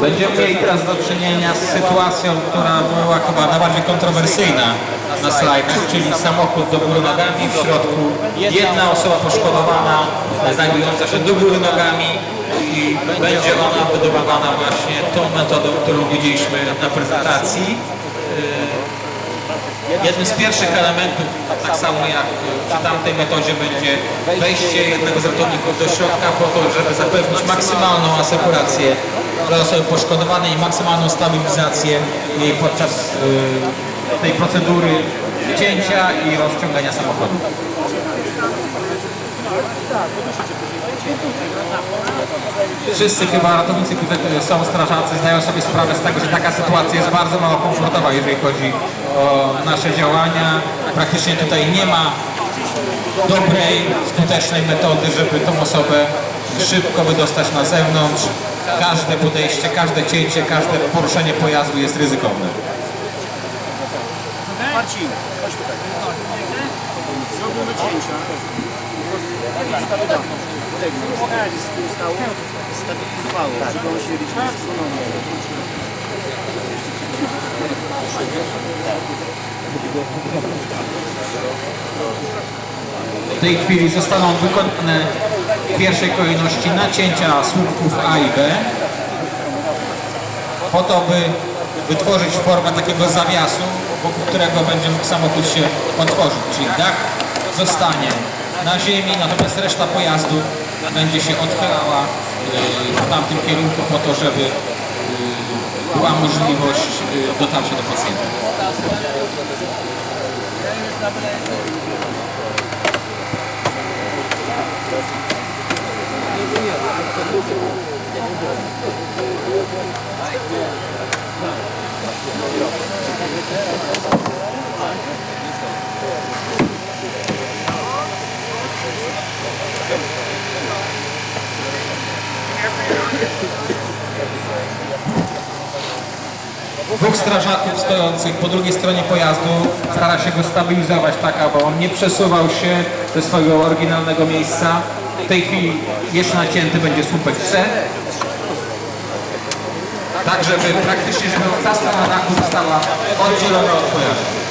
Będziemy mieli teraz do czynienia z sytuacją, która była chyba najbardziej kontrowersyjna na slajdach, czyli samochód do góry nogami, w środku jedna osoba poszkodowana, znajdująca się do góry nogami i będzie ona wydobywana właśnie tą metodą, którą widzieliśmy na prezentacji. Jednym z pierwszych elementów, tak samo jak przy tamtej metodzie, będzie wejście jednego z ratowników do środka po to, żeby zapewnić maksymalną asekurację dla osoby poszkodowanej i maksymalną stabilizację jej podczas y, tej procedury cięcia i rozciągania samochodu. Wszyscy chyba ratownicy, którzy są strażacy, zdają sobie sprawę z tego, że taka sytuacja jest bardzo mało komfortowa, jeżeli chodzi o nasze działania. Praktycznie tutaj nie ma dobrej, skutecznej metody, żeby tą osobę szybko wydostać na zewnątrz. Każde podejście, każde cięcie, każde poruszenie pojazdu jest ryzykowne. Marcin, chodź tutaj. Stało, stabilizowało, żeby on się W tej chwili zostaną wykonane w pierwszej kolejności nacięcia słupków A i B po to, by wytworzyć formę takiego zawiasu, wokół którego będzie mógł samochód się otworzyć, czyli dach zostanie na ziemi, natomiast reszta pojazdu będzie się odchylała yy, w tamtym kierunku po to, żeby yy, była możliwość yy, dotarcia do pacjenta. Dwóch strażaków stojących po drugiej stronie pojazdu stara się go stabilizować tak, aby on nie przesuwał się ze swojego oryginalnego miejsca. W tej chwili jeszcze nacięty będzie słupek C. Tak, żeby praktycznie, żeby ta strona dachu została oddzielona od pojazdu.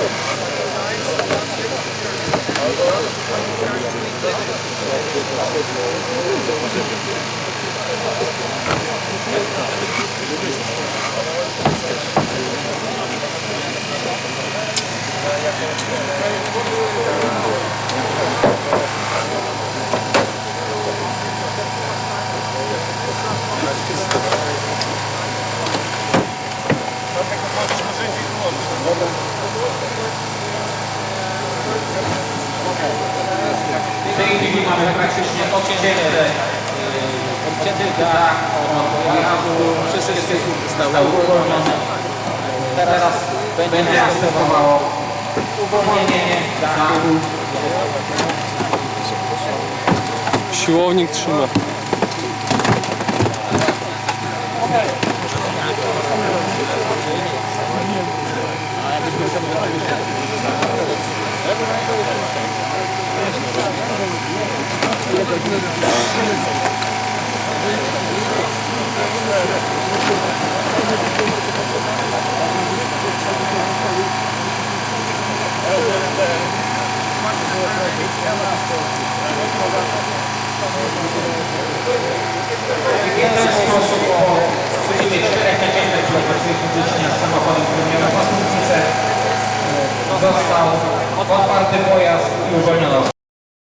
W tej chwili mamy praktycznie odcięte, odcięty dach od pojazdu, wszystkie słupy zostały uwolnione. Teraz będzie następowało uwolnienie dachu. Siłownik trzyma. W ten sposób po przyjęciu czterech naciętych przeprowadzenia fizycznie z samochodem, który miał pasównicę, został otwarty pojazd i uwolniono